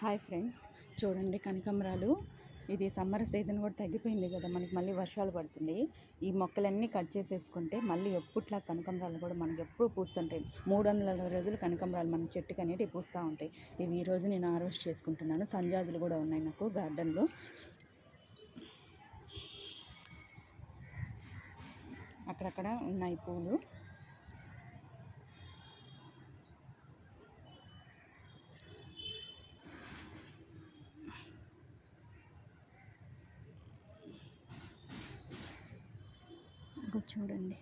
Hi friends. చూడండి కనకాంబరాలు. ఇది సమ్మర్ సీజన్ కూడా తగ్గిపోయింది కదా మనకి మళ్ళీ వర్షాలు పడుతున్నాయి ఈ మొక్కలన్నీ కట్ చేసేసుకుంటే మళ్ళీ ఎప్పుట్లా కనకమరాలు కూడా మనకి ఎప్పుడు పూస్తుంటాయి. మూడు వందల అరవై రోజులు కనకమరాలు మన చెట్టుకి అనేది పూస్తూ ఉంటాయి. ఇవి ఈరోజు నేను హార్వెస్ట్ చేసుకుంటున్నాను. సంజాజులు కూడా ఉన్నాయి నాకు గార్డెన్లో. అక్కడక్కడ ఉన్నాయి పూలు. ఇగో చూడండి.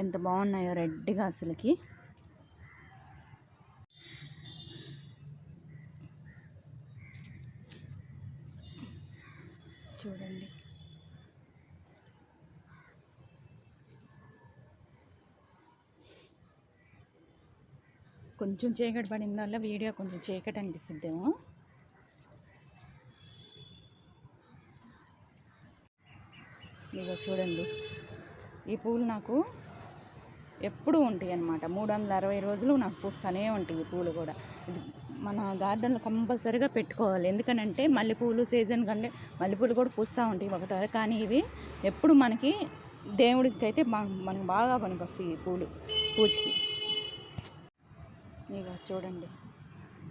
ఎంత బాగున్నాయో రెడ్గా అసలుకి. చూడండి. కొంచెం చీకటి పడిన వీడియో కొంచెం చీకటి అనిపిస్తుందేమో. ఇదిగో చూడండి. ఈ పూలు నాకు ఎప్పుడూ ఉంటాయి అన్నమాట. మూడు వందల అరవై రోజులు నాకు పూస్తూనే ఉంటాయి ఈ పూలు కూడా. ఇది మన గార్డెన్లో కంపల్సరీగా పెట్టుకోవాలి. ఎందుకనంటే మల్లెపూలు సీజన్ కంటే మల్లెపూలు కూడా పూస్తూ ఉంటాయి ఒకటారు కానీ ఇవి ఎప్పుడు మనకి దేవుడికి అయితే మనకు బాగా పనికొస్తాయి ఈ పూలు. పూజకి. ఇక చూడండి.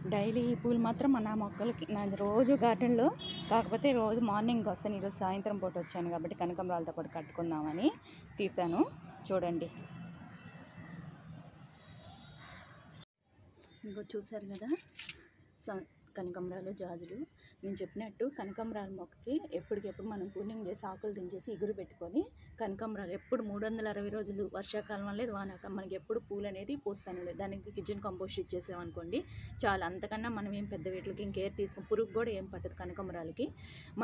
డైలీ ఈ పూలు మాత్రం నా మొక్కలకి నా రోజు గార్డెన్లో కాకపోతే రోజు మార్నింగ్ వస్తాను ఈరోజు సాయంత్రం పూట వచ్చాను కాబట్టి కనకంబరాలతో పాటు కట్టుకుందామని తీశాను. చూడండి. ఇంకో చూశారు కదా? స కనకంబరాలు జాజులు. నేను చెప్పినట్టు కనకంబరాల మొక్కకి ఎప్పటికెప్పుడు మనం పూర్ణింగ్ చేసి ఆకులు దించేసి ఎగురు పెట్టుకొని కనకంబరాలు ఎప్పుడు మూడు వందల అరవై రోజులు వర్షాకాలం లేదు వానక మనకి ఎప్పుడు పూలు అనేది పూస్తానే లేదు దానికి కిచెన్ కంపోస్ట్ ఇచ్చేసామనుకోండి చాలా. అంతకన్నా మనం ఏం పెద్ద వీటికి ఇంకేర్ తీసుకుని పురుగు కూడా ఏం పట్టదు కనకంబరాలకి.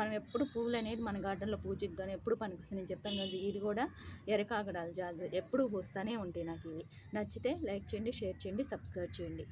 మనం ఎప్పుడు పూలు అనేది మన గార్డెన్లో పూజకి కానీ ఎప్పుడు పనికొస్తుంది నేను చెప్పాను కదా ఇది కూడా ఎరకాగడాలు జాజులు. ఎప్పుడు పూస్తానే ఉంటాయి నాకు ఇవి. నచ్చితే లైక్ చేయండి షేర్ చేయండి సబ్స్క్రైబ్ చేయండి.